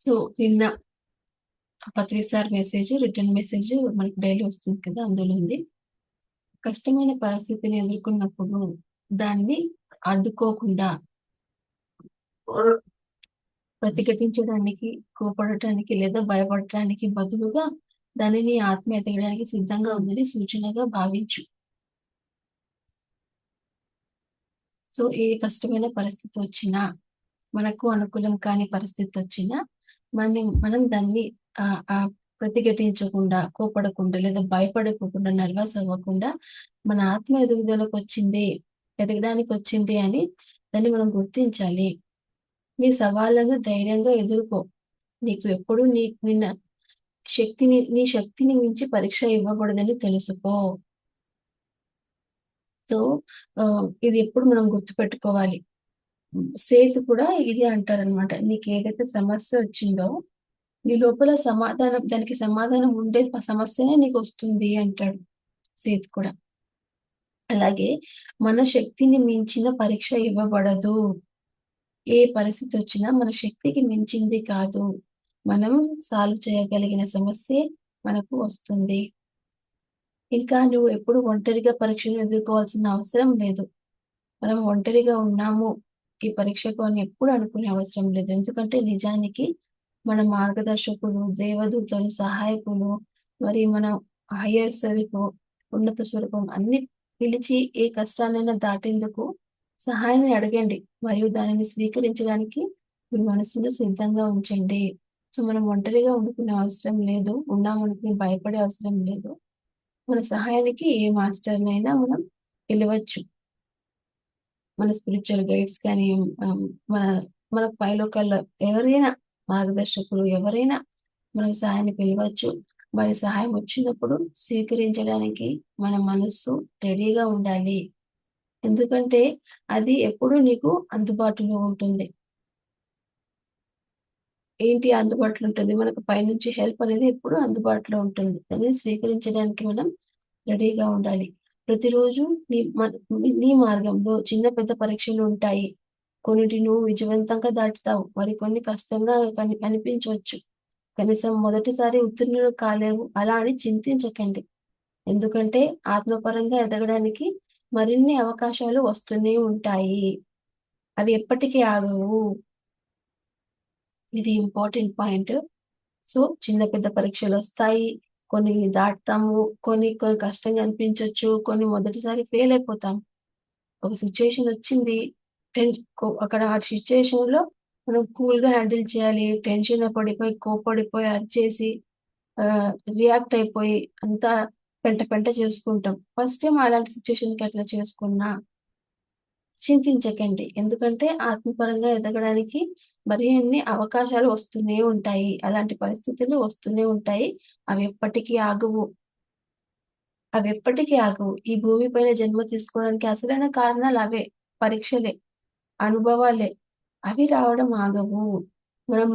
So నిన్న పత్రిసార్ message return message మనకి డైలీ వస్తుంది కదా అందులో ఉంది. కష్టమైన పరిస్థితిని ఎదుర్కొన్నప్పుడు దాన్ని అడ్డుకోకుండా ప్రతిఘటించడానికి కోపడటానికి లేదా భయపడటానికి బదులుగా దానిని ఆత్మ ఎదగడానికి సిద్ధంగా ఉందని సూచనగా భావించు. సో ఏ కష్టమైన పరిస్థితి వచ్చినా మనకు అనుకూలం కాని పరిస్థితి వచ్చినా మనం మనం దాన్ని ఆ ప్రతిఘటించకుండా కోపడకుండా లేదా భయపడకుండా నర్వస్ అవ్వకుండా మన ఆత్మ ఎదుగుదలకు వచ్చింది ఎదగడానికి వచ్చింది అని దాన్ని మనం గుర్తించాలి. నీ సవాళ్ళను ధైర్యంగా ఎదుర్కో. నీకు ఎప్పుడు నీ నిన్న శక్తిని నీ శక్తిని మించి పరీక్ష ఇవ్వకూడదని తెలుసుకో. సో ఇది ఎప్పుడు మనం గుర్తుపెట్టుకోవాలి. సేతు కూడా ఇది అంటారనమాట నీకు ఏదైతే సమస్య వచ్చిందో నీ లోపల సమాధానం దానికి సమాధానం ఉండే సమస్యనే నీకు వస్తుంది అంటాడు సేతు కూడా. అలాగే మన శక్తిని మించిన పరీక్ష ఇవ్వబడదు. ఏ పరిస్థితి వచ్చినా మన శక్తికి మించింది కాదు. మనం సాల్వ్ చేయగలిగిన సమస్య మనకు వస్తుంది. ఇంకా నువ్వు ఎప్పుడు ఒంటరిగా పరీక్షను ఎదుర్కోవాల్సిన అవసరం లేదు. మనం ఒంటరిగా ఉన్నాము. ఈ పరీక్షకు అని ఎప్పుడు అనుకునే అవసరం లేదు. ఎందుకంటే నిజానికి మన మార్గదర్శకులు దేవదూతలు సహాయకులు మరి మన హయ్యర్ సెల్ఫ్ ఉన్నత స్వరూపం అన్ని పిలిచి ఏ కష్టాన్నైనా దాటేందుకు సహాయాన్ని అడగండి. మరియు దానిని స్వీకరించడానికి మీ మనసును సిద్ధంగా ఉంచండి. సో మనం ఒంటరిగా ఉండుకునే అవసరం లేదు. ఉన్నామనుకుని భయపడే అవసరం లేదు. మన సహాయానికి ఏ మాస్టర్నైనా మనం పిలవచ్చు. మన స్పిరిచువల్ గైడ్స్ కానీ మన మన పైలోకల్ ఎవరైనా మార్గదర్శకులు ఎవరైనా మనం సహాయాన్ని పిలవచ్చు. మరి సహాయం వచ్చినప్పుడు స్వీకరించడానికి మన మనస్సు రెడీగా ఉండాలి. ఎందుకంటే అది ఎప్పుడు నీకు అందుబాటులో ఉంటుంది. ఏంటి అందుబాటులో ఉంటుంది? మనకు పైనుంచి హెల్ప్ అనేది ఎప్పుడు అందుబాటులో ఉంటుంది. దాన్ని స్వీకరించడానికి మనం రెడీగా ఉండాలి. ప్రతిరోజు నీ నీ మార్గంలో చిన్న పెద్ద పరీక్షలు ఉంటాయి. కొన్నిటి నువ్వు విజయవంతంగా దాటుతావు. మరి కొన్ని కష్టంగా అనిపించవచ్చు. కనీసం మొదటిసారి ఉత్తీర్ణులు కాలేవు. అలా అని చింతించకండి. ఎందుకంటే ఆత్మపరంగా ఎదగడానికి మరిన్ని అవకాశాలు వస్తూనే ఉంటాయి. అవి ఎప్పటికీ ఆగవు. ఇది ఇంపార్టెంట్ పాయింట్. సో చిన్న పెద్ద పరీక్షలు వస్తాయి. కొన్ని దాటుతాము కొన్ని కొన్ని కష్టంగా అనిపించవచ్చు కొన్ని మొదటిసారి ఫెయిల్ అయిపోతాం. ఒక సిచ్యువేషన్ వచ్చింది టెన్ అక్కడ ఆ సిచ్యువేషన్లో మనం కూల్గా హ్యాండిల్ చేయాలి టెన్షన్ పడిపోయి కోపడిపోయి అరిచేసి రియాక్ట్ అయిపోయి అంతా పెంట పెంట చేసుకుంటాం. ఫస్ట్ టైం అలాంటి సిచ్యువేషన్కి అట్లా చేసుకున్నా చింతించకండి. ఎందుకంటే ఆత్మపరంగా ఎదగడానికి మరి అన్ని అవకాశాలు వస్తూనే ఉంటాయి. అలాంటి పరిస్థితులు వస్తూనే ఉంటాయి. అవి ఎప్పటికీ ఆగవు. అవి ఎప్పటికీ ఆగవు. ఈ భూమి పైన జన్మ తీసుకోవడానికి అసలైన కారణాలు అవే. పరీక్షలే. అనుభవాలే. అవి రావడం ఆగవు. మనం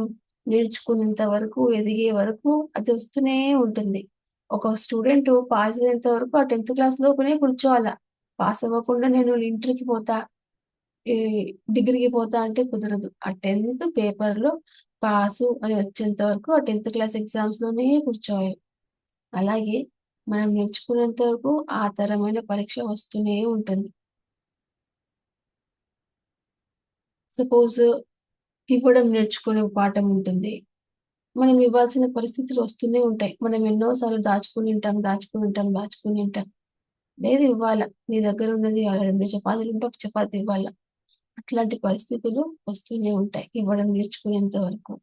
నేర్చుకునేంత వరకు ఎదిగే వరకు అది వస్తూనే ఉంటుంది. ఒక స్టూడెంట్ పాస్ అయ్యేంత వరకు ఆ టెన్త్ క్లాస్ లోపలే కూర్చోవాలా? పాస్ అవ్వకుండా నేను ఇంటర్కి పోతా? డిగ్రీకి పోతా అంటే కుదరదు. ఆ టెన్త్ పేపర్లో పాసు అని వచ్చేంత వరకు ఆ టెన్త్ క్లాస్ ఎగ్జామ్స్లోనే కూర్చోవాలి. అలాగే మనం నేర్చుకునేంత వరకు ఆ తరమైన పరీక్ష వస్తూనే ఉంటుంది. సపోజ్ ఇవ్వడం నేర్చుకునే పాఠం ఉంటుంది. మనం ఇవ్వాల్సిన పరిస్థితులు వస్తూనే ఉంటాయి. మనం ఎన్నోసార్లు దాచుకుని ఉంటాం దాచుకుని ఉంటాం దాచుకుని ఉంటాం. లేదు ఇవ్వాలా. నీ దగ్గర ఉన్నది రెండు చపాతీలు ఉంటే ఒక చపాతి ఇవ్వాల. అట్లాంటి పరిస్థితులు వస్తూనే ఉంటాయి ఇవ్వడం నేర్చుకునేంత వరకు.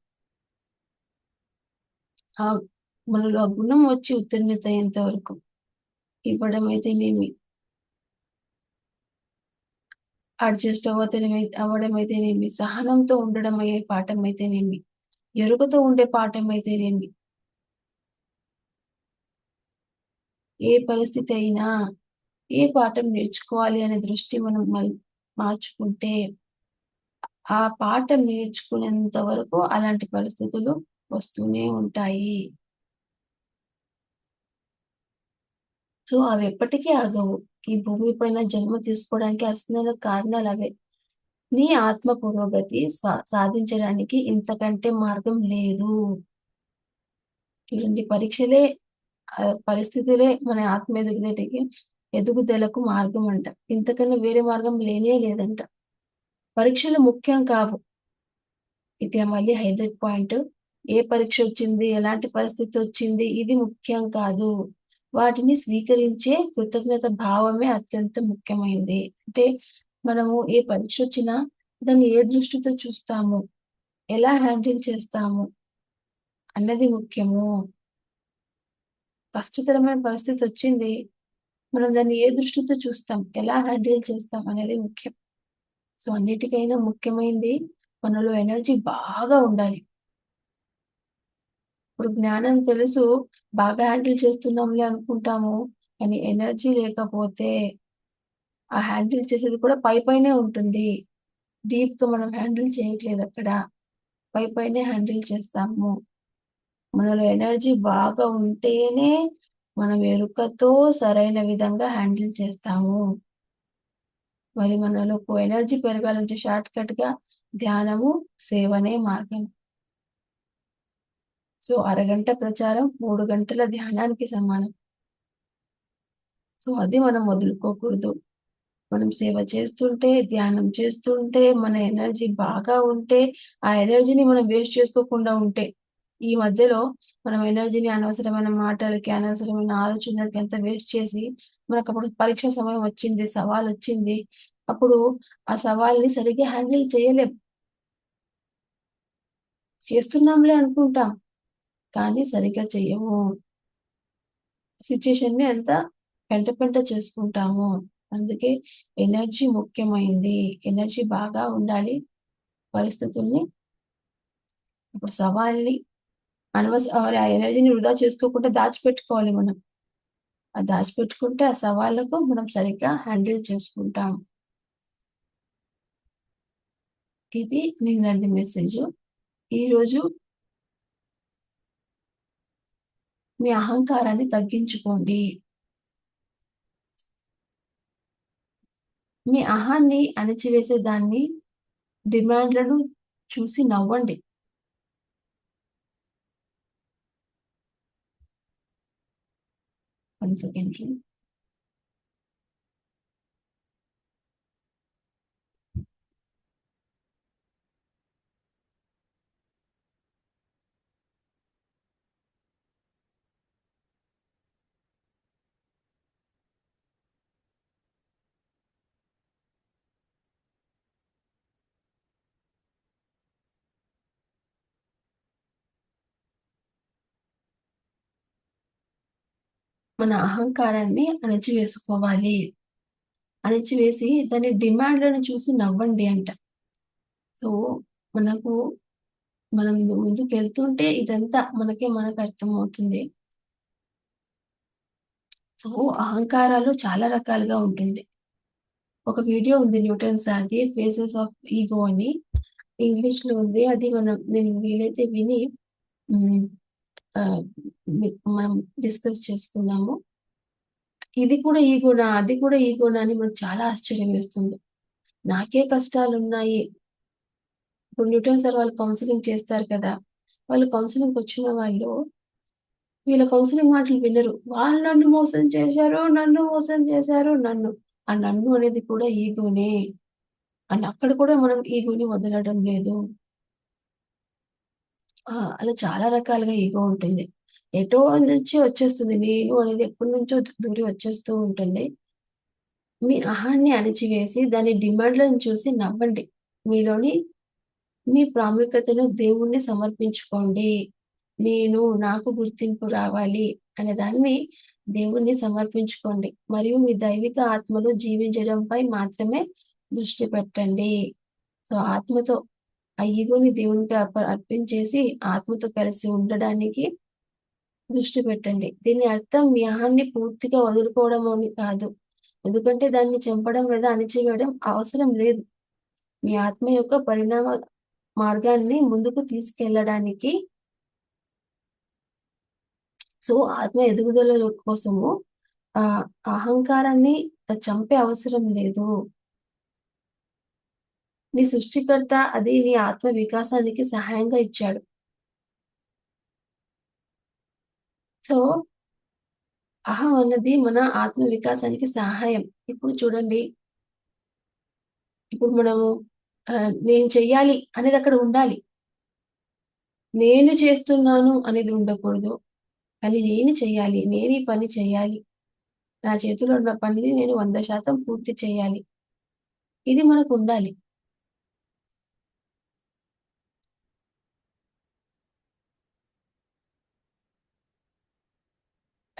ఆ మనలో ఆ గుణం వచ్చి ఉత్తీర్ణత అయ్యేంత వరకు ఇవ్వడం అయితేనేమి? అడ్జస్ట్ అవ్వతేనేమి అవ్వడం అయితేనేమి? సహనంతో ఉండడం అయ్యే పాఠం అయితేనేమి? ఎరుకతో ఉండే పాఠం అయితేనేమి? ఏ పరిస్థితి అయినా ఏ పాఠం నేర్చుకోవాలి అనే దృష్టి మనం మార్చుకుంటే ఆ పాఠం నేర్చుకునేంత వరకు అలాంటి పరిస్థితులు వస్తూనే ఉంటాయి. సో అవి ఎప్పటికీ ఆగవు. ఈ భూమి పైన జన్మ తీసుకోవడానికి అసలైన కారణాలు అవే. నీ ఆత్మ పురోగతి సాధించడానికి ఇంతకంటే మార్గం లేదు. చూడండి పరీక్షలే పరిస్థితులే మన ఆత్మ ఎదుగుదటికి ఎదుగుదలకు మార్గం అంట ఇంతకన్నా వేరే మార్గం లేనే లేదంట. పరీక్షలు ముఖ్యం కావు. ఇది మళ్ళీ హైలైట్ పాయింట్. ఏ పరీక్ష వచ్చింది? ఎలాంటి పరిస్థితి వచ్చింది? ఇది ముఖ్యం కాదు. వాటిని స్వీకరించే కృతజ్ఞత భావమే అత్యంత ముఖ్యమైనది అంటే మనము ఏ పరీక్ష వచ్చినా దాన్ని ఏ దృష్టితో చూస్తాము? ఎలా హ్యాండిల్ చేస్తాము? అన్నది ముఖ్యము. కష్టతరమైన పరిస్థితి వచ్చింది. మనం దాన్ని ఏ దృష్టితో చూస్తాం? ఎలా హ్యాండిల్ చేస్తాం అనేది ముఖ్యం. సో అన్నిటికైనా ముఖ్యమైనది మనలో ఎనర్జీ బాగా ఉండాలి. ఇప్పుడు జ్ఞానం తెలుసు బాగా హ్యాండిల్ చేస్తున్నాంలే అనుకుంటాము కానీ ఎనర్జీ లేకపోతే ఆ హ్యాండిల్ చేసేది కూడా పై పైనే ఉంటుంది. డీప్గా మనం హ్యాండిల్ చేయట్లేదు అక్కడ. పై పైనే హ్యాండిల్ చేస్తాము. మనలో ఎనర్జీ బాగా ఉంటేనే మనం ఎరుకతో సరైన విధంగా హ్యాండిల్ చేస్తాము. మరి మనలో ఎనర్జీ పెరగాలంటే షార్ట్ కట్గా ధ్యానము సేవనే మార్గం. సో అరగంట ప్రచారం మూడు గంటల ధ్యానానికి సమానం. సో అది మనం వదులుకోకూడదు. మనం సేవ చేస్తుంటే ధ్యానం చేస్తుంటే మన ఎనర్జీ బాగా ఉంటే ఆ ఎనర్జీని మనం వేస్ట్ చేసుకోకుండా ఉంటే ఈ మధ్యలో మనం ఎనర్జీని అనవసరమైన మాటలకి అనవసరమైన ఆలోచనలకి ఎంత వేస్ట్ చేసి మనకు అప్పుడు పరీక్ష సమయం వచ్చింది సవాల్ వచ్చింది. అప్పుడు ఆ సవాల్ని సరిగ్గా హ్యాండిల్ చేయలేం. చేస్తున్నాంలే అనుకుంటాం కానీ సరిగ్గా చెయ్యము. సిచ్యుయేషన్ని అంత పెంట పెంట చేసుకుంటాము. అందుకే ఎనర్జీ ముఖ్యమైంది. ఎనర్జీ బాగా ఉండాలి. పరిస్థితుల్ని ఇప్పుడు సవాల్ని అనవస ఆ ఎనర్జీని వృధా చేసుకోకుండా దాచిపెట్టుకోవాలి మనం. ఆ దాచిపెట్టుకుంటే ఆ సవాళ్ళకు మనం సరిగ్గా హ్యాండిల్ చేసుకుంటాం. ఇది నిన్నటి మెసేజ్. ఈరోజు మీ అహంకారాన్ని తగ్గించుకోండి. మీ అహాన్ని అణచివేసే దాన్ని డిమాండ్లను చూసి నవ్వండి. వన్ సెకండ్ మన అహంకారాన్ని అణచివేసుకోవాలి. అణచివేసి దాని డిమాండ్లను చూసి నవ్వండి అంట. సో మనకు మనం ముందుకు వెళ్తుంటే ఇదంతా మనకే మనకు అర్థమవుతుంది. సో అహంకారాలు చాలా రకాలుగా ఉంటుంది. ఒక వీడియో ఉంది న్యూటన్ సార్ది ఫేసెస్ ఆఫ్ ఈగో అని. ఇంగ్లీష్లో ఉంది. అది మనం నేను వీలైతే విని మనం డిస్కస్ చేసుకున్నాము. ఇది కూడా ఈ గుణ అది కూడా ఈ గుణ అని మనకు చాలా ఆశ్చర్యం వేస్తుంది. నాకే కష్టాలు ఉన్నాయి ఇప్పుడు న్యూటన్ సార్ వాళ్ళు కౌన్సిలింగ్ చేస్తారు కదా వాళ్ళు కౌన్సిలింగ్ వచ్చిన వాళ్ళు వీళ్ళ కౌన్సిలింగ్ మాటలు వినరు. వాళ్ళు నన్ను మోసం చేశారు నన్ను మోసం చేశారు నన్ను. ఆ నన్ను అనేది కూడా ఈగోనే. అని అక్కడ కూడా మనం ఈగోని వదలడం లేదు. అలా చాలా రకాలుగా ఈగో ఉంటుంది. ఎటో నుంచి వచ్చేస్తుంది నేను అనేది ఎప్పటి నుంచో దూరి వచ్చేస్తూ ఉంటుంది. మీ అహాన్ని అణిచివేసి దాని డిమాండ్లను చూసి నవ్వండి. మీలోని మీ ప్రాముఖ్యతను దేవుణ్ణి సమర్పించుకోండి. నేను నాకు గుర్తింపు రావాలి అనే దాన్ని దేవుణ్ణి సమర్పించుకోండి. మరియు మీ దైవిక ఆత్మలో జీవించడంపై మాత్రమే దృష్టి పెట్టండి. సో ఆత్మతో ఆ ఈగోని దేవునికి అర్పించేసి ఆత్మతో కలిసి ఉండడానికి దృష్టి పెట్టండి. దీని అర్థం వ్యాహాన్ని పూర్తిగా వదులుకోవడం అని కాదు. ఎందుకంటే దాన్ని చంపడం లేదా అణిచివేయడం అవసరం లేదు. మీ ఆత్మ యొక్క పరిణామ మార్గాన్ని ముందుకు తీసుకెళ్ళడానికి సో ఆత్మ ఎదుగుదల కోసము ఆ అహంకారాన్ని చంపే అవసరం లేదు. నీ సృష్టికర్త అది నీ ఆత్మ వికాసానికి సహాయంగా ఇచ్చాడు. సో అహం అన్నది మన ఆత్మ వికాసానికి సహాయం. ఇప్పుడు చూడండి ఇప్పుడు మనము నేను చెయ్యాలి అనేది అక్కడ ఉండాలి. నేను చేస్తున్నాను అనేది ఉండకూడదు. కానీ నేను చెయ్యాలి. నేను ఈ పని చెయ్యాలి. నా చేతిలో ఉన్న పనిని నేను 100% పూర్తి చేయాలి. ఇది మనకు ఉండాలి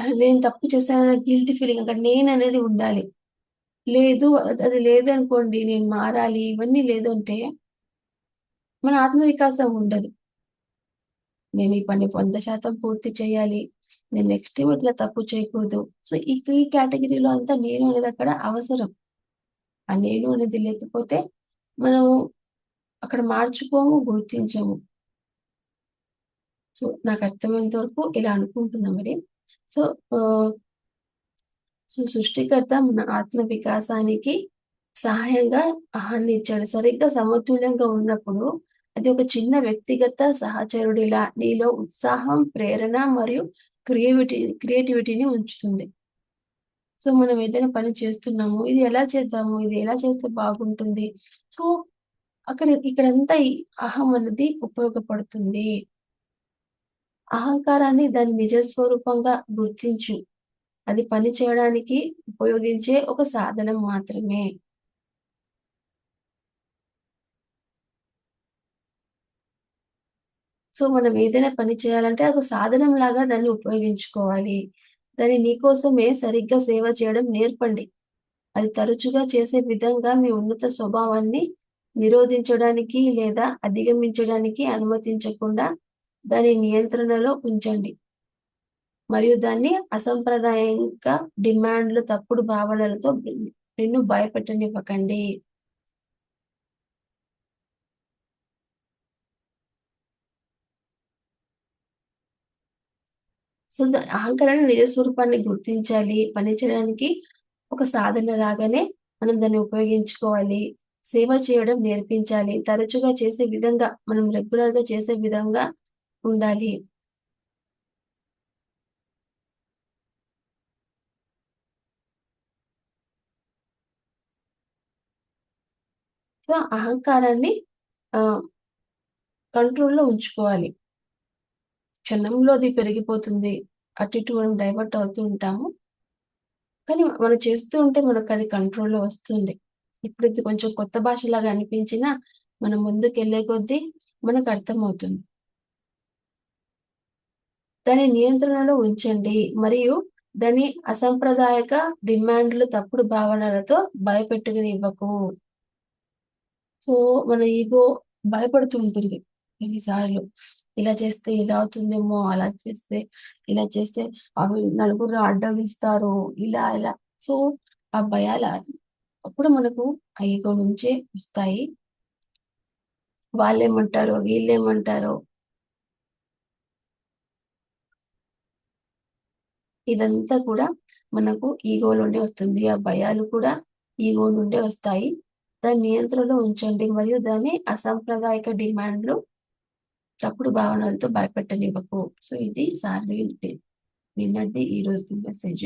నేను తప్పు చేశానన్న గిల్టీ ఫీలింగ్ అక్కడ నేననేది ఉండాలి. లేదు అది అది లేదనుకోండి నేను మారాలి ఇవన్నీ లేదంటే మన ఆత్మవికాసం ఉండదు. నేను ఈ పని 100% పూర్తి చేయాలి. నేను నెక్స్ట్ టైమ్ ఇట్లా తప్పు చేయకూడదు. సో, ఈ కేటగిరీలో అంతా నేను అనేది అక్కడ అవసరం. ఆ నేను అనేది లేకపోతే మనము అక్కడ మార్చుకోము, గుర్తించము. సో, నాకు అర్థమైనంత వరకు ఇలా అనుకుంటున్నా మరి. సో, సో, సృష్టికర్త మన ఆత్మ వికాసానికి సహాయంగా ఆహాన్ని ఇచ్చాడు. సరిగ్గా సమతుల్యంగా ఉన్నప్పుడు అది ఒక చిన్న వ్యక్తిగత సహచరుడిలా నీలో ఉత్సాహం, ప్రేరణ మరియు క్రియేటివిటీ క్రియేటివిటీని ఉంచుతుంది. సో, మనం ఏదైనా పని చేస్తున్నాము. ఇది ఎలా చేద్దాము? ఇది ఎలా చేస్తే బాగుంటుంది? సో, అక్కడ ఇక్కడంతా అహం అన్నది ఉపయోగపడుతుంది. అహంకారాన్ని దాని నిజ స్వరూపంగా గుర్తించు. అది పని చేయడానికి ఉపయోగించే ఒక సాధనం మాత్రమే. సో, మనం ఏదైనా పని చేయాలంటే ఒక సాధనం లాగా దాన్ని ఉపయోగించుకోవాలి. దాన్ని నీకోసమే సరిగ్గా సేవ చేయడం నేర్పండి. అది తరచుగా చేసే విధంగా మీ ఉన్నత స్వభావాన్ని నిరోధించడానికి లేదా అధిగమించడానికి అనుమతించకుండా దాని నియంత్రణలో ఉంచండి. మరియు దాన్ని అసంప్రదాయంగా డిమాండ్‌లు, తప్పుడు భావనలతో నిన్ను భయపెట్టనివ్వకండి. సో, అహంకరణ అహంకారాన్ని నిజ స్వరూపాన్ని గుర్తించాలి. పనిచేయడానికి ఒక సాధన లాగానే మనం దాన్ని ఉపయోగించుకోవాలి. సేవ చేయడం నేర్పించాలి. తరచుగా చేసే విధంగా మనం రెగ్యులర్‌గా చేసే విధంగా ఉండాలి. సో, అహంకారాన్ని కంట్రోల్‌లో ఉంచుకోవాలి. క్షణంలో అది పెరిగిపోతుంది. అటు ఇటు మనం డైవర్ట్ అవుతూ ఉంటాము. కానీ మనం చేస్తూ ఉంటే మనకది కంట్రోల్‌లో వస్తుంది. ఇప్పుడు ఇది కొంచెం కొత్త భాషలాగా అనిపించినా మనం ముందుకెళ్ళే కొద్దీ మనకర్థమవుతుంది. దాని నియంత్రణలో ఉంచండి. మరియు దాని అసంప్రదాయక డిమాండ్‌లు, తప్పుడు భావనలతో భయపెట్టనివ్వకు. సో, మన ఈగో భయపడుతూ ఉంటుంది. ఎన్నిసార్లు ఇలా చేస్తే ఇలా అవుతుందేమో, అలా చేస్తే ఇలా చేస్తే అవి నలుగురు అడ్డగిస్తారు. ఇలా ఇలా. సో, ఆ భయాల అప్పుడు మనకు ఆ ఈగో నుంచే వస్తాయి. వాళ్ళేమంటారో, వీళ్ళేమంటారో ఇదంతా కూడా మనకు ఈగో నుండి వస్తుంది. ఆ భయాలు కూడా ఈగో నుండే వస్తాయి. దాన్ని నియంత్రణలో ఉంచండి. మరియు దాన్ని అసాంప్రదాయక డిమాండ్‌లు, తప్పుడు భావనలతో భయపెట్టనివ్వకు. సో, ఇది సార్ ఈ రోజు మెసేజ్